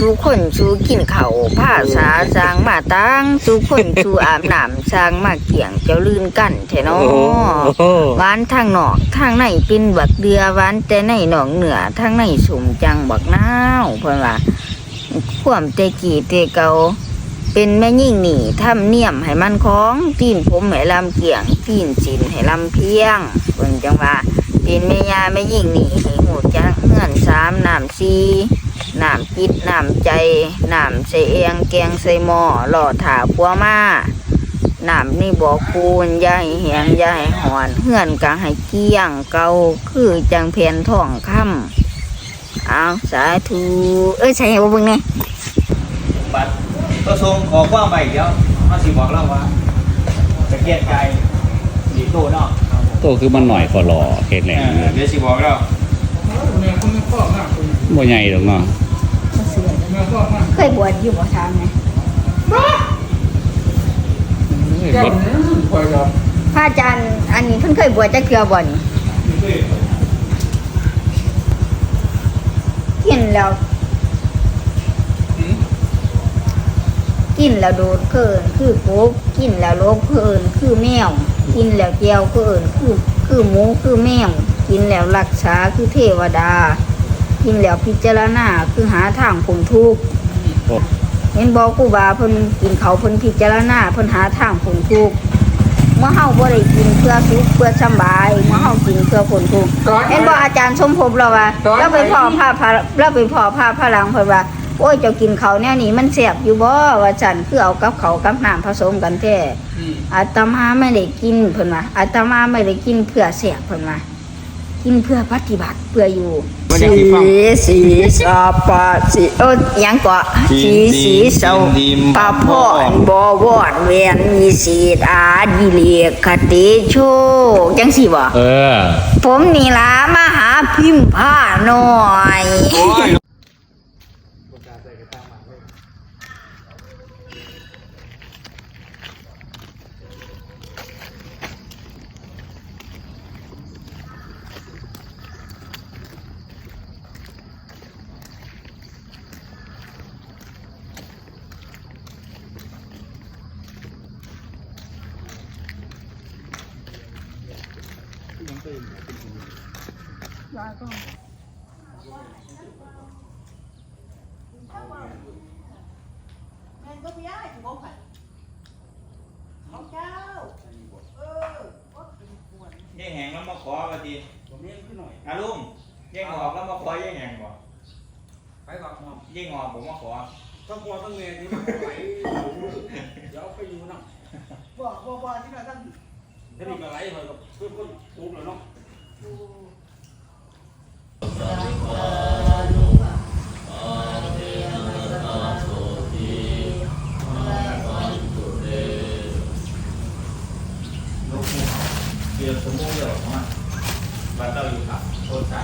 ทุกคนสู่กินเขาวผ้าสาสร้างมาตั้งทุกคนสู่อาบน้ำสร้างมาเกี่ยงเจ้าลื่นกันแท้เนาะโอ้หวานทางนอกทางในเป็นบักเดือหวานแต่ในหนองเหนือทางในสมจังบักนาวเพิ่นว่าความเตกี่เตเกาเป็นแม่ยิ่งหนีทำเนียมให้มันของตีนผมให้ลำเกี่ยงตีนสินให้ลำเพียงเพิ่นจังว่าเป็นแม่ยาแม่ยิ่งหนีให้หูจักเงื่อนสามน้ำซี น้ำจิตน้ำใจน้ำใส่เอียงแกงใส่หม้อหล่อถาพัวมาน้ำนี่บอกคูนยายแหงยายหอนเฮือนกะให้เกี้ยงเกาคือจังเพนท่องคำเอาสาธุเอ้ยใช่เหรอเบิ่งไงบัตรก็ทรงขอความไปเดี๋ยวมาสิบอกเราว่าจะเกียดใจดีโตเนาะโตคือมันหน่อยกว่าหล่อเฮ็ดแหลเองอเดี๋ยวสิบอกเรา บ่ใหญ่หรอกเนาะเคยบวชอยู่บ่ทามไหมเอ้ยบ่พระอาจารย์อันนี้เพิ่นเคยบวชจักเทื่อบ่นี่กินแล้ว กินแล้วโดดเกินคือกบกินแล้วโลบเกินคือแมว กินแล้วแก้วเกินคือ คือหมูคือแมว กินแล้วรักษาคือเทวดา กินแล้วพิจารณาคือหาทางพ้นทุกข์โอ้เห็นบอกกูบาเพิ่นกินเขาวเพิ่นพิจารณาเพิ่นหาทางพ้นทุกข์เมื่อเฮาบ่ได้กินเพื่อสุขเพื่อสำบายเมื่อเฮากินเพื่อพ้นทุกข์เห็นบ่อาจารย์สมภพเราว่าเราไปพ่อพาพาเราไปพ่อพาพลังเพิ่นว่าโอ้ยเจ้ากินเขาวแนวนี้มันแซ่บอยู่บ่ว่าจันคือเอากับเขาวกับน้ำผสมกันแท้อาตมาไม่ได้กินเพิ่นว่าอาตมาไม่ได้กินเพื่อแซ่บเพิ่นว่า กินเพื่อปฏิบัติเพื่ออยู่มันจะสิฟังสีสาปะสีโอ้ยหยังก็สีสีเสาปะพอนบวอดเวียนมีสีดอาดิเลกคติโชคจังสิบ่เออ ผมนี่ล่ะมาหาพิมพ์ผ้าหน่อย แย่งแหงแล้วมาขอมาทีอาลุงแย่งออกแล้วมาขอแย่งแหงบ่ไปก่อนครับแย่งออกผมมาขอทั้งพ่อทั้องแม่นี่มันไหลเดี๋ยวไปอยู่นะบ่บ่บ่ที่เราต้อง ถ้านี่ก็ไหลไปกับเพื่อนคนปุ๊บแล้วเนาะเดี๋ยวสมมติเดี๋ยวมาบัตรเราอยู่ครับโทษใส่